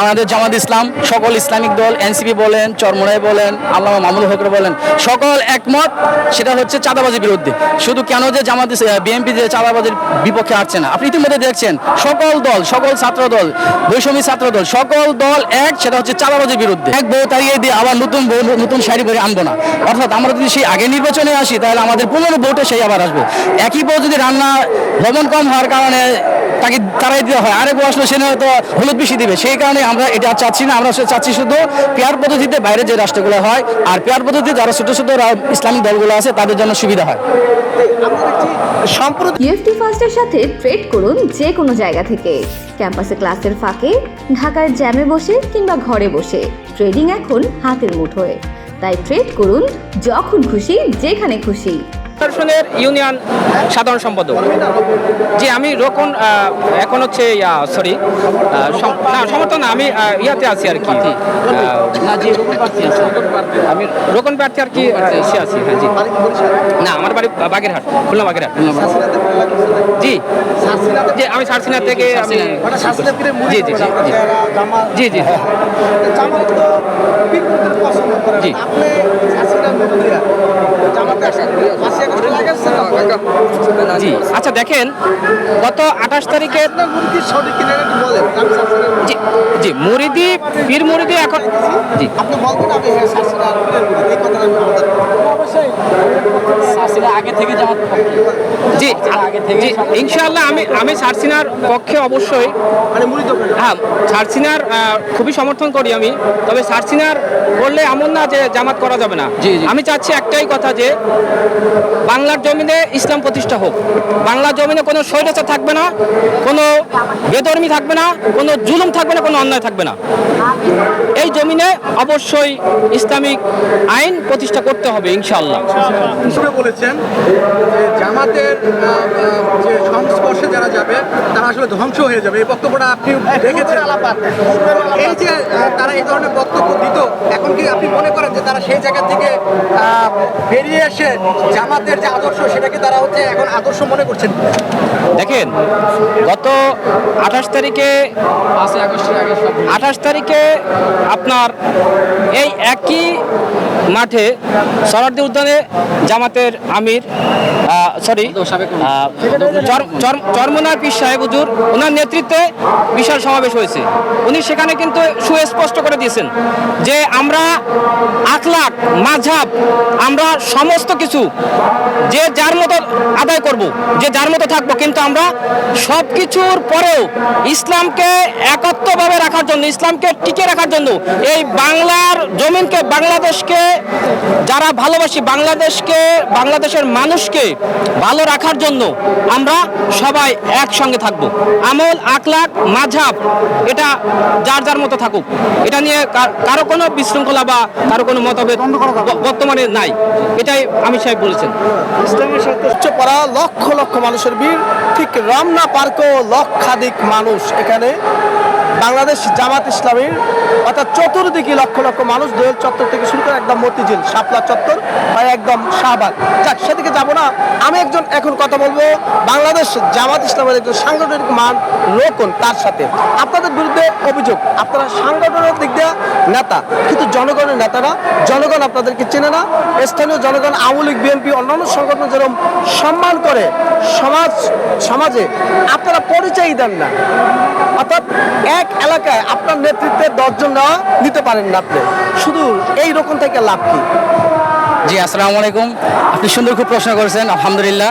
বাংলাদেশ জামাত ইসলাম, সকল ইসলামিক দল, এনসিপি বলেন, চরমোনাই বলেন, আল্লামা মামুন হকর বলেন, সকল একমত, সেটা হচ্ছে চাঁদাবাজির বিরুদ্ধে। শুধু কেন যে জামাত বিএনপি যে চাঁদাবাজির বিপক্ষে আসছে না, আপনি ইতিমধ্যে দেখছেন, সকল দল, সকল ছাত্র দল, বৈষম্য ছাত্র দল, সকল দল এক, সেটা হচ্ছে চাঁদাবাজির বিরুদ্ধে। এক বউ তাড়িয়ে দিয়ে আবার নতুন বউ, নতুন শাড়ি পরে আনব না। অর্থাৎ আমরা যদি সেই আগে নির্বাচনে আসি, তাহলে আমাদের পনেরো বউটা সেই আবার আসবে। একই বউ যদি রান্না লবণ কম হওয়ার কারণে তাকে তারাই দেওয়া হয়। আরেক আসলে সে হয়তো হলুদ বেশি দিবে। সেই কারণে আমরা এটা চাচ্ছি না আমরা চাচ্ছি শুধু পেয়ার পদ্ধতিতে বাইরে যে রাষ্ট্রগুলো হয় আর পেয়ার পদ্ধতিতে যারা ছোট ছোট ইসলামিক দলগুলো আছে তাদের জন্য সুবিধা হয়। ইউএফটি ফার্স্টের সাথে ট্রেড করুন যে কোনো জায়গা থেকে। ক্যাম্পাসে ক্লাসের ফাঁকে ঢাকার জ্যামে বসে কিংবা ঘরে বসে। ট্রেডিং এখন হাতের মুঠোয়। তাই ট্রেড করুন যখন খুশি যেখানে খুশি। ফেডারেশনের ইউনিয়ন সাধারণ সম্পাদক। জি আমি রোকন আহ, এখন হচ্ছে সরি না সমর্থন না, আমি ইয়াতে আছি আর কি। আমি রোকন প্রার্থী আর কি ইসে আছি হ্যাঁ জি। না আমার বাড়ি বাগেরহাট খুলনা বাগেরহাট। জি। জি আমি সারসিনা থেকে আমি মানে জি, জি, জি, জি। জি জি। জামাত তো বিপুল পছন্দ করে জি। আপনি জি। আচ্ছা দেখেন গত আঠাশ তারিখে জি জি মুরিদি পীর মুরিদি এখন জি। আপনি বলবেন আমি হ্যাঁ আগে থেকে জি জি ইনশাআল্লাহ আমি আমি সারসিনার পক্ষে অবশ্যই মানে হ্যাঁ সারসিনার খুবই সমর্থন করি আমি। তবে সারসিনার বললে এমন না যে জামাত করা যাবে না। আমি চাচ্ছি একটাই কথা যে বাংলার জমিনে ইসলাম প্রতিষ্ঠা হোক। বাংলার জমিনে কোনো স্বৈরাচার থাকবে না, কোনো বেধর্মী থাকবে না, কোনো জুলুম থাকবে না, কোনো অন্যায় থাকবে না। এই জমিনে অবশ্যই ইসলামিক আইন প্রতিষ্ঠা করতে হবে, ইনশাআল্লাহ। হিসেবে বলেছেন জামাতের যে সংস্পর্শে যারা যাবে, তারা আসলে ধ্বংস হয়ে যাবে। এই বক্তব্যটা আপনি দেখেছেন এই যে তারা এই ধরনের বক্তব্য দিত, এখন কি আপনি মনে করেন যে তারা সেই জায়গা থেকে বেরিয়ে এসে জামাতের যে আদর্শ, সেটাকে তারা হচ্ছে এখন আদর্শ মনে করছেন। দেখেন গত আঠাশ তারিখে আঠাশ তারিখে আপনার এই একই মাঠে সরার্দি উদ্যানে জামাতের আমির সরি সাবেক চরমনার পীর সাহেব হুজুর ওনার নেতৃত্বে বিশাল সমাবেশ হয়েছে। উনি সেখানে কিন্তু সুস্পষ্ট করে দিয়েছেন যে আমরা আখলাক মাঝাব আমরা সমস্ত কিছু যে যার মতো আদায় করব যে যার মতো থাকব কিন্তু আমরা সব কিছুর পরেও ইসলামকে একত্রভাবে রাখার জন্য ইসলামকে টিকে রাখার জন্য এই বাংলার জমিনকে বাংলাদেশকে যারা ভালোবাসি বাংলাদেশকে বাংলাদেশের মানুষকে ভালো রাখার জন্য আমরা সবাই একসঙ্গে থাকব। আমল আকলাক মাঝাব এটা যার যার মতো থাকুক। এটা নিয়ে কারও কোনো বিশৃঙ্খলা বা কারও কোনো মতভেদ বর্তমানে নাই। এটাই আমি সাহেব বলেছেন। ইসলামের সাথে পড়া লক্ষ লক্ষ মানুষের ভিড়। ঠিক রমনা পার্কও লক্ষাধিক মানুষ এখানে বাংলাদেশ জামাত ইসলামীর অর্থাৎ চতুর্দিকে লক্ষ লক্ষ মানুষ দোয়েল চত্বর থেকে শুরু করে একদম মতিঝিল, শাপলা চত্বর বা একদম শাহবাগ। যাক, সেদিকে যাব না। আমি একজন এখন কথা বলব বাংলাদেশ জামাত ইসলামের একজন সাংগঠনিক মান রোকন, তার সাথে। আপনাদের বিরুদ্ধে অভিযোগ, আপনারা সাংগঠনিক দিক দিয়ে নেতা, কিন্তু জনগণের নেতারা, জনগণ আপনাদেরকে চেনে না স্থানীয় জনগণ, আওয়ামী লীগ, বিএনপি, অন্যান্য সংগঠন যেরকম সম্মান করে সমাজ, সমাজে, আপনারা পরিচয় দেন না। অর্থাৎ এক এলাকায় আপনার নেতৃত্বে দশজন নেওয়া নিতে পারেন না আপনি। শুধু এই রকম থেকে লাভ কি? জি, আসসালামু আলাইকুম। আপনি সুন্দর খুব প্রশ্ন করেছেন, আলহামদুলিল্লাহ।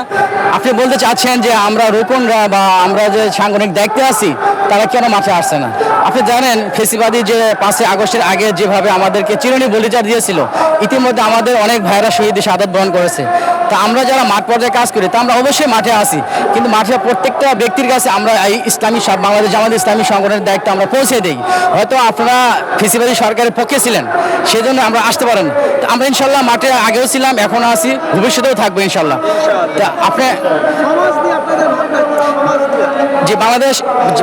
আপনি বলতে চাচ্ছেন যে আমরা রোকনরা বা আমরা যে সাংগঠনিক দায়িত্বে আছি তারা কেন মাঠে আসছে না? আপনি জানেন, ফেসিবাদী যে পাঁচই আগস্টের আগে যেভাবে আমাদেরকে চিরুনি বলিচার দিয়েছিল, ইতিমধ্যে আমাদের অনেক ভাইরা শহীদ শাহাদত বরণ করেছে। তা আমরা যারা মাঠ পর্যায়ে কাজ করি, তা আমরা অবশ্যই মাঠে আসি কিন্তু মাঠে প্রত্যেকটা ব্যক্তির কাছে আমরা এই ইসলামী বাংলাদেশ আমাদের ইসলামী সংগঠনের দায়িত্ব আমরা পৌঁছে দিই। হয়তো আপনারা ফেসিবাদী সরকারের পক্ষে ছিলেন সেই জন্য আমরা আসতে পারেন। আমরা ইনশাল্লাহ মাঠে আগেও ছিলাম এখনও আছি, ভবিষ্যতেও থাকব ইনশাল্লাহ। তা আপনি সমাজ নিয়ে আপনাদের ভাবনা কি? যে বাংলাদেশ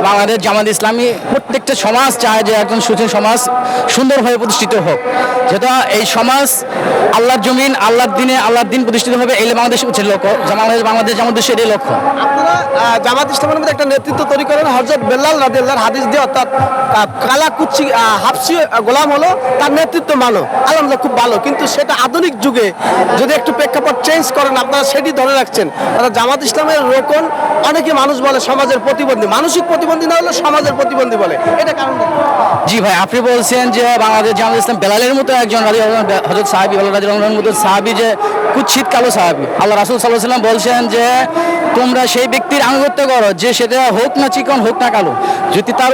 বাংলাদেশ জামাত ইসলামী প্রত্যেকটা সমাজ চায় যে একজন সুশীল সমাজ সুন্দরভাবে প্রতিষ্ঠিত হোক। যেটা এই সমাজ আল্লাহর জমিন, আল্লাহর দিনে, আল্লাহর দিন প্রতিষ্ঠিত হবে এই বাংলাদেশ হচ্ছে লক্ষ্য। বাংলাদেশ বাংলাদেশ, জামাত দেশের এটাই লক্ষ্য। জামাত ইসলামের মধ্যে একটা নেতৃত্ব তৈরি করেন হজরত বেল্লাল রাদিয়াল্লাহর হাদিস দিয়ে অর্থাৎ কালা কুচ্ছি হাফসি গোলাম হলো, তার নেতৃত্ব মানো আলহামদুলিল্লাহ খুব ভালো। কিন্তু সেটা আধুনিক যুগে যদি একটু প্রেক্ষাপট চেঞ্জ করেন, আপনারা সেটি ধরে রাখছেন। জামাত ইসলামের রোকন, অনেকে মানুষ বলে সমাজের প্রতিবন্ধী, মানসিক প্রতিবন্ধী না হলে সমাজের প্রতিবন্ধী বলে। এটা কারণ জি ভাই, আপনি বলছেন যে বাংলাদেশ জামাত ইসলাম বেলালের মতো একজন রাজি হজরত সাহাবি, বেলাল রাজি মতো সাহাবি যে কুচ্ছিত কালো সাহাবি। আল্লাহ রাসুল সাল্লাহ সাল্লাম বলছেন যে, তোমরা সেই ব্যক্তির আনুগত্য করো, যে সেটা হোক না চিকন, হোক না কালো। যদি তার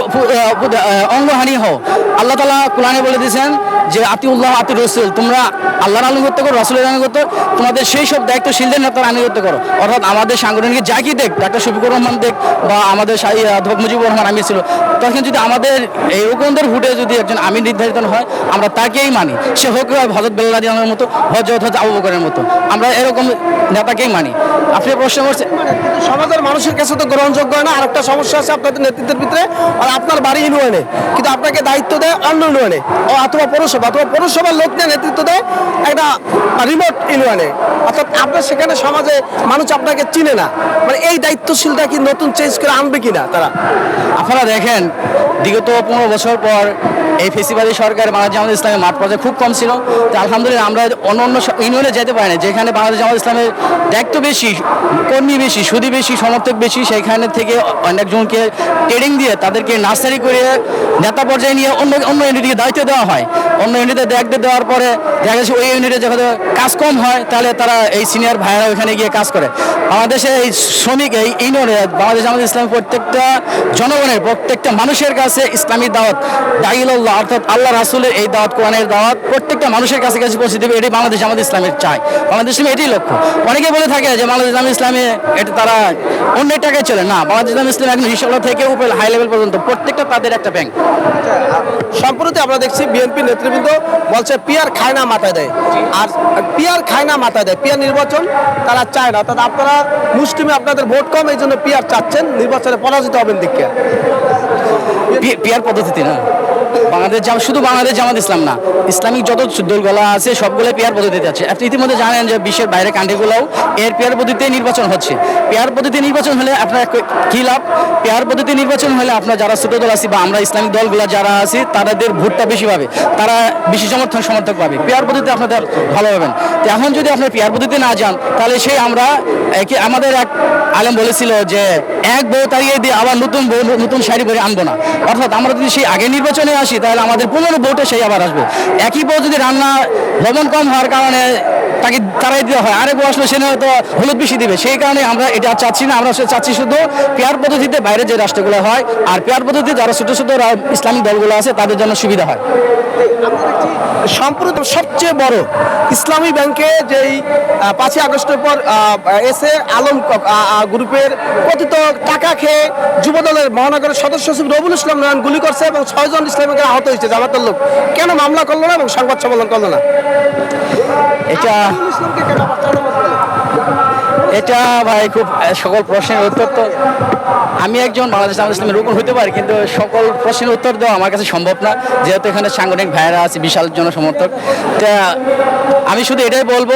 অঙ্গহানি হোক আল্লাহ তালা কোরআনে বলে দিয়েছেন যে আতিউল্লাহ আতি রসুল তোমরা আল্লাহর আনুগত্য করো রসুলের আনুগত্য তোমাদের সেই সব দায়িত্বশীলদের নেতার আনুগত্য করো। অর্থাৎ আমাদের সাংগঠনিক যা কি দেখ ডাক্তার শফিকুর রহমান দেখ বা আমাদের আহ, মুজিবুর রহমান আমির ছিল তখন যদি আমাদের এই রকমদের ভোটে যদি একজন আমির নির্ধারিত হয় আমরা তাকেই মানি। সে হোক হজরত বেল্লাদিয়ানের মতো হজরত হজ আবু বকরের মতো আমরা এরকম নেতাকেই মানি। আপনি প্রশ্ন করছেন? সমাজের মানুষের কাছে তো গ্রহণযোগ্য হয় না আর একটা সমস্যা আছে আপনাদের নেতৃত্বের ভিতরে আর আপনার বাড়ি ইউনিয়নে। কিন্তু আপনাকে দায়িত্ব দেয় অন্য ইউনিয়নে অথবা পৌরসভা অথবা পৌরসভার লোকদের নেতৃত্ব দেয় একটা রিমোট ইউনিয়নে। অর্থাৎ আপনার সেখানে সমাজে মানুষ আপনাকে চিনে না। মানে এই দায়িত্বশীলটা কি নতুন চেঞ্জ করে আনবে কিনা তারা? আপনারা দেখেন, বিগত পনেরো বছর পর এই ফেসিবাদী সরকার বাংলাদেশ জামাত ইসলামের মাঠ পর্যায়ে খুব কম ছিল। তো আলহামদুলিল্লাহ আমরা অন্য অন্য ইউনিয়নে যেতে পারি না। যেখানে বাংলাদেশ জামাত ইসলামের দায়িত্ব বেশি, কর্মী বেশি, সুদী বেশি, সমর্থক বেশি সেইখানে থেকে অনেকজনকে ট্রেনিং দিয়ে তাদেরকে নার্সারি করে নেতা পর্যায়ে নিয়ে অন্য অন্য ইউনিটকে দায়িত্ব দেওয়া হয়। অন্য ইউনিটে দায়িত্ব দেওয়ার পরে দেখা গেছে ওই ইউনিটে যখন কাজ কম হয়, তাহলে তারা এই সিনিয়র ভাইয়েরা ওখানে গিয়ে কাজ করে। বাংলাদেশে এই শ্রমিক, এই ইউনিয়নে বাংলাদেশ জামাত ইসলাম প্রত্যেকটা জনগণের, প্রত্যেকটা মানুষের কাছে ইসলামী দাওয়াত দাইল্লাহ অর্থাৎ আল্লাহ রাসুলের এই দাওয়াত কোরআনের দাওয়াত প্রত্যেকটা মানুষের কাছে কাছে পৌঁছে দেবে। এটাই বাংলাদেশ আমাদের ইসলামের চাই। বাংলাদেশ ইসলামে এটাই লক্ষ্য। অনেকে বলে থাকে যে বাংলাদেশ জামাত ইসলামে এটা তারা অন্যের টাকায় চলে। না বাংলাদেশ জামাত ইসলাম একদম হিসাব থেকে উপরে হাই লেভেল পর্যন্ত প্রত্যেকটা তাদের একটা ব্যাংক সম্প্রতি আমরা দেখছি বিএনপি নেতৃবৃন্দ বলছে পিয়ার খায় না মাথায় দেয়। আর পিয়ার খায় না মাথায় দেয়। পিয়ার নির্বাচন তারা চায় না। অর্থাৎ আপনারা মুসলিমে আপনাদের ভোট কম এই জন্য পিয়ার চাচ্ছেন। নির্বাচনে পরাজিত হবেন দিকে পিয়ার পদ্ধতিতে না? বাংলাদেশ জাম শুধু বাংলাদেশ জামাত ইসলাম না, ইসলামিক যত দলগুলো আছে, সবগুলো পেয়ার পদ্ধতিতে আছে আপনি ইতিমধ্যে জানেন যে বিশ্বের বাইরে কান্ট্রিগুলোও এর পেয়ার পদ্ধতিতে নির্বাচন হচ্ছে। পেয়ার পদ্ধতি নির্বাচন হলে আপনার ক- লাভ? পেয়ার পদ্ধতি নির্বাচন হলে আপনার যারা ছোট দল আছি বা আমরা ইসলামিক দলগুলো যারা আছি, তাদের ভোটটা বেশি পাবে। তারা বেশি সমর্থন, সমর্থক পাবে। পেয়ার পদ্ধতিতে আপনাদের ভালো পাবেন। তো এখন যদি আপনার পেয়ার পদ্ধতিতে না যান, তাহলে সেই আমরা আমাদের এক আলেম বলেছিল যে, এক বউ তাড়িয়ে দিয়ে আবার নতুন বউ, নতুন শাড়ি পরে আনব না। অর্থাৎ আমরা যদি সেই আগে নির্বাচনে আসি তাহলে আমাদের পনেরো বউটা সেই আবার আসবে। একই পদ্ধতি রান্না ভ্রমণ কম হওয়ার কারণে তাকে তারাই দেওয়া হয়। আরেক আসলে সে হয়তো হলুদ বেশি দিবে। সেই কারণে আমরা এটা চাচ্ছি না। আমরা চাচ্ছি শুধু পেয়ার পদ্ধতিতে বাইরে যে রাষ্ট্রগুলো হয় আর পেয়ার পদ্ধতিতে যারা ছোট ছোট ইসলামিক দলগুলো আছে তাদের জন্য সুবিধা হয়। সম্প্রতি সবচেয়ে বড় ইসলামী ব্যাংকে যেই পাঁচই আগস্টের পর এসে আলম গ্রুপের কথিত টাকা খেয়ে যুবদলের মহানগরের সদস্য সচিব রবুল ইসলাম নয়ন গুলি করছে এবং ছয়জন ইসলামিকের আহত হয়েছে জামাতের লোক। কেন মামলা করল না এবং সংবাদ সম্মেলন করল না? এটা ইসলামকে কেন বলে? এটা ভাই খুব সকল প্রশ্নের উত্তর তো আমি একজন বাংলাদেশ জামাত ইসলামের রুকন হতে পারি, কিন্তু সকল প্রশ্নের উত্তর দেওয়া আমার কাছে সম্ভব না, যেহেতু এখানে সাংগঠনিক ভাইয়েরা আছে, বিশাল জনসমর্থক। তা আমি শুধু এটাই বলব,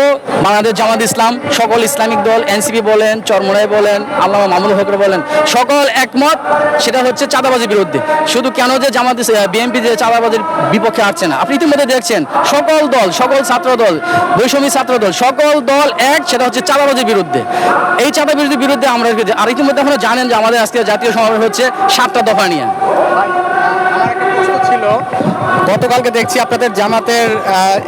বাংলাদেশ জামাত ইসলাম, সকল ইসলামিক দল, এনসিপি বলেন, চরমোনাই বলেন, আল্লামা মামুল হকর বলেন, সকল একমত, সেটা হচ্ছে চাঁদাবাজির বিরুদ্ধে। শুধু কেন যে জামাত বিএনপি যে চাঁদাবাজির বিপক্ষে আসছে না, আপনি ইতিমধ্যে দেখছেন, সকল দল, সকল ছাত্র দল বৈষম্য ছাত্র দল সকল দল এক, সেটা হচ্ছে চাঁদাবাজির বিরুদ্ধে। এই চাঁদা বিরোধীর বিরুদ্ধে আমরা আর ইতিমধ্যে আপনারা জানেন যে আমাদের আজকে জাতীয় সমাবেশ হচ্ছে সাতটা দফা নিয়ে। ছিল গতকালকে দেখছি আপনাদের জামাতের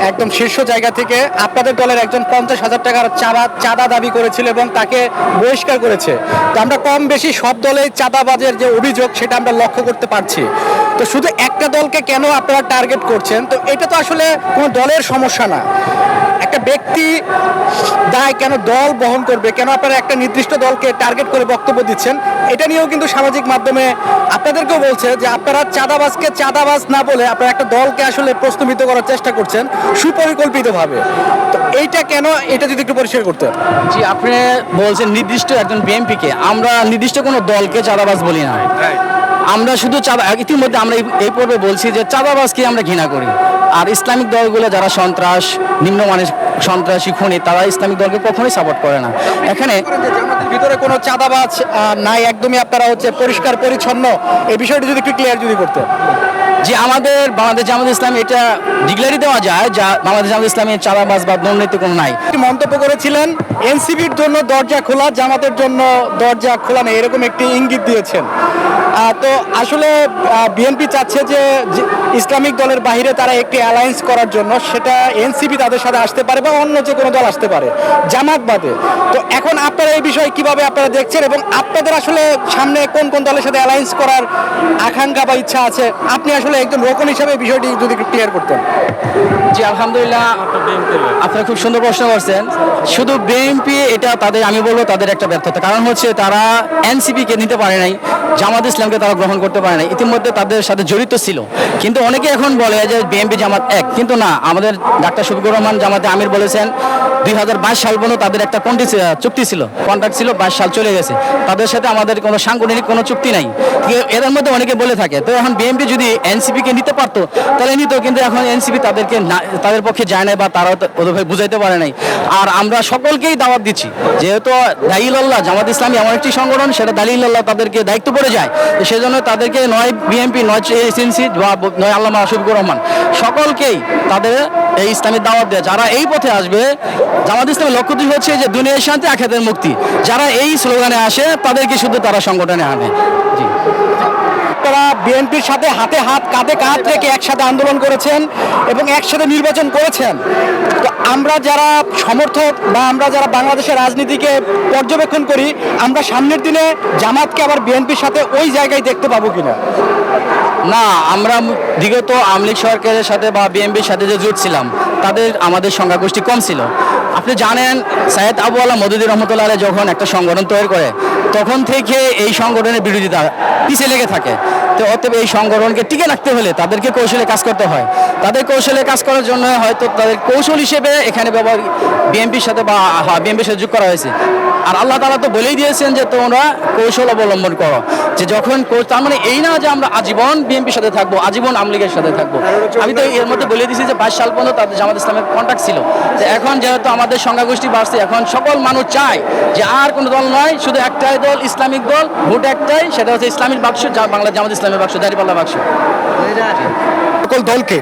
একদম শীর্ষ জায়গা থেকে আপনাদের দলের একজন পঞ্চাশ হাজার টাকার চাঁদা চাঁদা দাবি করেছিল এবং তাকে বহিষ্কার করেছে। তো আমরা কম বেশি সব দলে চাঁদাবাজের যে অভিযোগ, সেটা আমরা লক্ষ্য করতে পারছি। তো শুধু একটা দলকে কেন আপনারা টার্গেট করছেন? তো এটা তো আসলে কোনো দলের সমস্যা না। একটা ব্যক্তি দায় কেন দল বহন করবে? কেন আপনারা একটা নির্দিষ্ট দলকে টার্গেট করে বক্তব্য দিচ্ছেন? এটা নিয়েও কিন্তু সামাজিক মাধ্যমে আপনাদেরকেও বলছে যে আপনারা চাঁদাবাজকে চাঁদাবাজ না বলে আপনারা একটা দলকে আসলে প্রস্তুমিত করার চেষ্টা করছেন সুপরিকল্পিতভাবে। তো এইটা কেন? এটা যদি একটু পরিষ্কার করতে জি আপনি বলছেন নির্দিষ্ট একজন বিএনপিকে আমরা নির্দিষ্ট কোনো দলকে চাঁদাবাজ বলি না। আমরা শুধু চাঁদা ইতিমধ্যে আমরা এই- পর্বে বলছি যে চাঁদাবাজকে আমরা ঘৃণা করি। আর ইসলামিক দলগুলো যারা সন্ত্রাস নিম্নমানের সন্ত্রাসী খুনি তারা ইসলামিক দলকে কখনোই সাপোর্ট করে না। এখানে ভিতরে কোনো চাঁদাবাজ নাই? একদমই আপনারা হচ্ছে পরিষ্কার পরিচ্ছন্ন। এই বিষয়টি যদি একটু ক্লিয়ার যদি করতে যে আমাদের বাংলাদেশ জামাত ইসলাম এটা ডিক্লারি দেওয়া যায়, যা বাংলাদেশ জামাত ইসলামের চাঁদাবাজ বা দুর্নীতি কোনো নাই। মন্তব্য করেছিলেন এনসিবির জন্য দরজা খোলা, জামাতের জন্য দরজা খোলা নেই, এরকম একটি ইঙ্গিত দিয়েছেন। তো আসলে বিএনপি চাচ্ছে যে ইসলামিক দলের বাইরে তারা একটি অ্যালায়েন্স করার জন্য সেটা এনসিপি তাদের সাথে আসতে পারে বা অন্য যে কোনো দল আসতে পারে, জামাত বাদে। তো এখন আপনারা এই বিষয়ে কীভাবে আপনারা দেখছেন এবং আপনাদের আসলে সামনে কোন কোন দলের সাথে অ্যালায়েন্স করার আকাঙ্ক্ষা বা ইচ্ছা আছে? আপনি আসলে একজন রোকন হিসাবে বিষয়টি যদি ক্লিয়ার করতেন। জি, আলহামদুলিল্লাহ। আপনারা খুব সুন্দর প্রশ্ন করছেন। শুধু বিএনপি এটা তাদের, আমি বলব তাদের একটা ব্যর্থতা। কারণ হচ্ছে তারা এনসিপি কে নিতে পারে নাই, জামাত ইসলামকে তারা গ্রহণ করতে পারে নাই। ইতিমধ্যে তাদের সাথে জড়িত ছিল। কিন্তু অনেকে এখন বলে যে বিএনপি জামাত এক। কিন্তু না, আমাদের ডাক্তার শফিকুর রহমান জামাতে আমির বলেছেন, দুই হাজার বাইশ সাল পর্যন্ত তাদের একটা কন্টি চুক্তি ছিল। কন্ট্রাক্ট ছিল, বাইশ সাল চলে গেছে। তাদের সাথে আমাদের কোনো সাংগঠনিক কোনো চুক্তি নাই। এদের মধ্যে অনেকে বলে থাকে, তো এখন বিএনপি যদি এনসিপি কে নিতে পারতো, তাহলে নিত। কিন্তু এখন এনসিপি তাদেরকে না- তাদের পক্ষে যায় নাই বা তারাও তো ওদের বুঝাইতে পারে নাই। আর আমরা সকলকেই দাওয়াত দিচ্ছি। যেহেতু দাইল আল্লাহ, জামাত ইসলামী এমন একটি সংগঠন, সেটা দালিল্লাহ তাদেরকে দায়িত্ব পড়ে যায়। সেজন্য তাদেরকে নয় বিএনপি নয় এসএনসি বা নয় আল্লামা শফিকুর রহমান, সকলকেই তাদের এই ইসলামের দাওয়াত দেয়। যারা এই পথে আসবে, জামাত ইসলামের লক্ষ্যটি হচ্ছে যে দুনিয়ার শান্তি আখেদের মুক্তি। যারা এই স্লোগানে আসে, তাদেরকে শুধু তারা সংগঠনে আনে। জি। তারা বিএনপির সাথে হাতে হাত, কাঁধে কাঁধ রেখে একসাথে আন্দোলন করেছেন এবং একসাথে নির্বাচন করেছেন। তো আমরা যারা সমর্থক বা আমরা যারা বাংলাদেশের রাজনীতিকে পর্যবেক্ষণ করি, আমরা সামনের দিনে জামাতকে আবার বিএনপির সাথে ওই জায়গায় দেখতে পাবো কিনা? না, আমরা বিগত আমলিক সরকারের সাথে বা বিএনপির সাথে যে জোট ছিলাম, তাদের আমাদের সংখ্যাগোষ্ঠী কম ছিল। আপনি জানেন, সাইয়েদ আবু আল্লাহ মদুদি রহমতুল্লাহ যখন একটা সংগঠন তৈরি করে তখন থেকে এই সংগঠনের বিরোধিতা পিছিয়ে লেগে থাকে। তো অতএব এই সংগঠনকে টিকে রাখতে হলে তাদেরকে কৌশলে কাজ করতে হয়। তাদের কৌশলে কাজ করার জন্য হয়তো তাদের কৌশল হিসেবে এখানে ব্যবহার বিএনপির সাথে বা বিএনপির সাথে যোগ করা হয়েছে। আর আল্লাহ তালা তো বলেই দিয়েছেন যে তোমরা কৌশল অবলম্বন করো। যে যখন তার মানে এই না যে আমরা আজীবন বিএনপির সাথে থাকব আজীবন আমলিগের সাথে থাকব। আমি তো এর মধ্যে বলে দিয়েছি যে বাইশ সাল পর্যন্ত তাদের জামাত ইসলামের কন্ট্যাক্ট ছিল। যে এখন যেহেতু আমাদের সংখ্যাগোষ্ঠী বাড়ছে এখন সকল মানুষ চায় যে আর কোনো দল নয় শুধু একটাই দল ইসলামিক দল ভোট একটাই সেটা হচ্ছে ইসলামিক বাক্স বাংলা জামাত ইসলামের বাক্স দাঁড়িপাল্লা বাক্স। সকল দলকে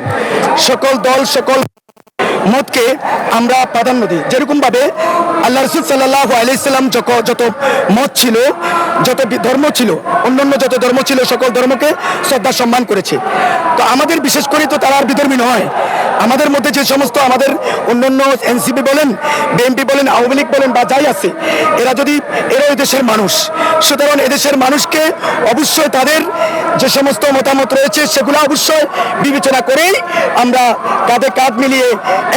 সকল দল সকল মতকে আমরা প্রাধান্য দিই। যেরকমভাবে আল্লাহ রসুল সাল্লাহ আলাইসাল্লাম যত যত মত ছিল, যত ধর্ম ছিল, অন্যান্য যত ধর্ম ছিল, সকল ধর্মকে শ্রদ্ধা সম্মান করেছে। তো আমাদের বিশেষ করে তো তারা আর বিধর্মী নয়। আমাদের মধ্যে যে সমস্ত আমাদের অন্যান্য এনসিপি বলেন বিএনপি বলেন আওয়ামী লীগ বলেন বা যাই আছে এরা যদি এরা দেশের মানুষ। সুতরাং এদেশের মানুষকে অবশ্যই তাদের যে সমস্ত মতামত রয়েছে সেগুলো অবশ্যই বিবেচনা করেই আমরা কাঁধে কাঁধ মিলিয়ে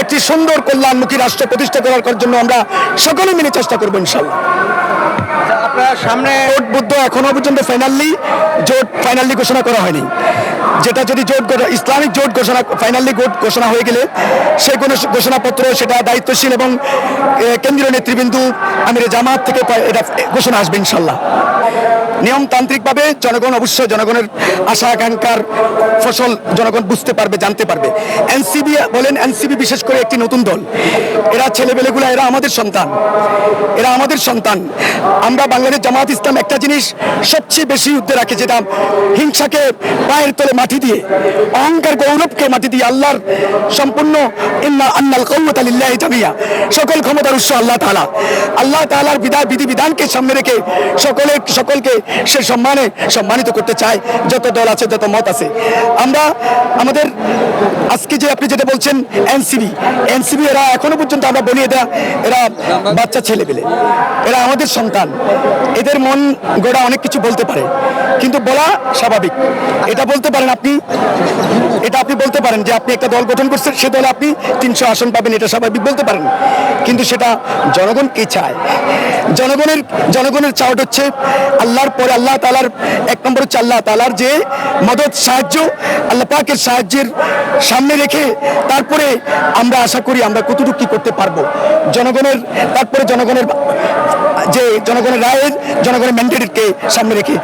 একটি সুন্দর কল্যাণমুখী রাষ্ট্র প্রতিষ্ঠা করার জন্য আমরা সকলে মিলে চেষ্টা করব ইনশাল্লাহ আপনার সামনে জোট বুদ্ধ এখনও পর্যন্ত ফাইনালি জোট ফাইনালি ঘোষণা করা হয়নি। যেটা যদি জোট ইসলামিক জোট ঘোষণা ফাইনালি জোট ঘোষণা হয়ে গেলে সেই কোনো ঘোষণাপত্র, সেটা দায়িত্বশীল এবং কেন্দ্রীয় নেতৃবৃন্দু, আমির জামাত থেকে এটা ঘোষণা আসবে ইনশাল্লাহ। নিয়মতান্ত্রিকভাবে জনগণ, অবশ্যই জনগণের আশা, আকাঙ্ক্ষার ফসল জনগণ বুঝতে পারবে, জানতে পারবে। এনসিবি বলেন, এনসিবি বিশেষ করে একটি নতুন দল। এরা ছেলেবেলেগুলো এরা আমাদের সন্তান। এরা আমাদের সন্তান। আমরা বাংলাদেশ জামাত ইসলাম একটা জিনিস সবচেয়ে বেশি যুদ্ধে রাখে, যেটা হিংসাকে পায়ের তলে মাটি দিয়ে, অহংকার গৌরবকে মাটি দিয়ে আল্লাহর সম্পূর্ণ ইন্না আন্নাল কৌমতা জামিয়া। সকল ক্ষমতার উৎস আল্লাহ তাআলা। আল্লাহ তাআলার বিধান বিধি বিধানকে সামনে রেখে সকলে, সকলকে সে সম্মানে সম্মানিত করতে চায়, যত দল আছে, যত মত আছে। আমরা, আমাদের আজকে যে আপনি যেটা বলছেন, এনসিবি এনসিবি এরা এখনও পর্যন্ত আমরা বলি এরা এরা বাচ্চা ছেলে পেলে এরা আমাদের সন্তান। এদের মন গোড়া অনেক কিছু বলতে পারে, কিন্তু বলা স্বাভাবিক। এটা বলতে পারে পারেন আপনি? এটা আপনি বলতে পারেন যে আপনি একটা দল গঠন করছেন, সে দলে আপনি তিনশো আসন পাবেন, এটা স্বাভাবিক বলতে পারেন। কিন্তু সেটা জনগণ কি চায়? জনগণের জনগণের চাওয়াট হচ্ছে আল্লাহর পরে আল্লাহ তালার এক নম্বর হচ্ছে আল্লাহ তালার যে মদত, সাহায্য, আল্লাহ পাকের সাহায্যের সামনে রেখে তারপরে আমরা আশা করি আমরা কতটুকু কি করতে পারব। জনগণের, তারপরে জনগণের যে জনগণের রায়ের, জনগণের ম্যান্ডেটকে সামনে রেখে